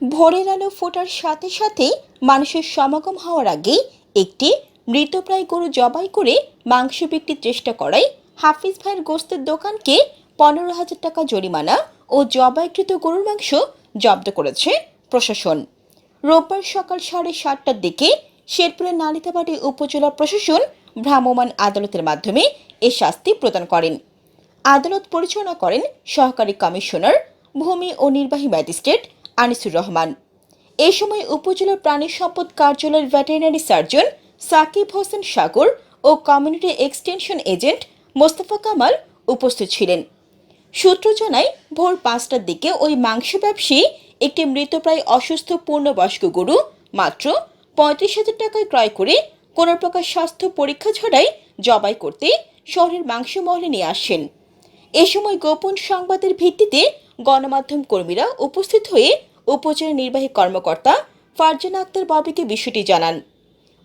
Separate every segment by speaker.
Speaker 1: ভোরের আলো ফোটার সাথে সাথেই মানুষের সমাগম হওয়ার আগেই একটি মৃতপ্রায় গরু জবাই করে মাংস বিক্রির চেষ্টা করায় হাফিজ ভাইয়ের গোস্তের দোকানকে পনেরো হাজার টাকা জরিমানা ও জবাইকৃত গরুর মাংস জব্দ করেছে প্রশাসন। রোববার সকাল সাড়ে সাতটার দিকে শেরপুরের নালিতাবাড়ি উপজেলা প্রশাসন ভ্রাম্যমাণ আদালতের মাধ্যমে এ শাস্তি প্রদান করেন। আদালত পরিচালনা করেন সহকারী কমিশনার, ভূমি ও নির্বাহী ম্যাজিস্ট্রেট আনিসুর রহমান। এ সময় উপজেলা প্রাণী সম্পদ কার্যালয়ের ভেটেরিনারি সার্জন সাকিব হোসেন সাগর ও community extension agent Mostafa Kamal উপস্থিত ছিলেন। সূত্র জানায়, ভোর পাঁচটার দিকে ওই মাংস ব্যবসায়ী একটি মৃতপ্রায় অসুস্থ পূর্ণবয়স্ক গরু মাত্র পঁয়ত্রিশ হাজার টাকায় ক্রয় করে কোনো প্রকার স্বাস্থ্য পরীক্ষা ছাড়াই জবাই করতে শহরের মাংস মহলে নিয়ে আসেন। এ সময় গোপন সংবাদের ভিত্তিতে গণমাধ্যম কর্মীরা উপস্থিত হয়ে উপজেলা নির্বাহী কর্মকর্তা ফারজানা আক্তার বাবিকে বিষয়টি জানান।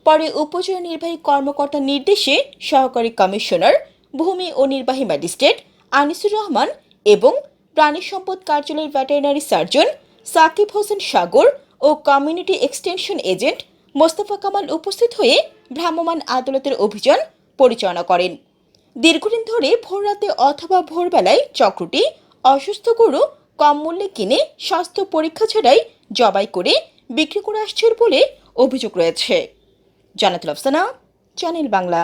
Speaker 1: পরে উপজেলা নির্বাহী কর্মকর্তার নির্দেশে সহকারী কমিশনার, ভূমি ও নির্বাহী ম্যাজিস্ট্রেট আনিসুর রহমান এবং প্রাণী সম্পদ কার্যালয়ের ভেটেরিনারি সার্জন সাকিব হোসেন সাগর ও community extension agent Mostafa Kamal উপস্থিত হয়ে ভ্রাম্যমাণ আদালতের অভিযান পরিচালনা করেন। দীর্ঘদিন ধরে ভোররাতে অথবা ভোরবেলায় চক্রটি অসুস্থ গরু কম মূল্যে কিনে স্বাস্থ্য পরীক্ষা ছাড়াই জবাই করে বিক্রি করে আসছে বলে অভিযোগ রয়েছে। জানাতুল আফসানা, চ্যানেল বাংলা।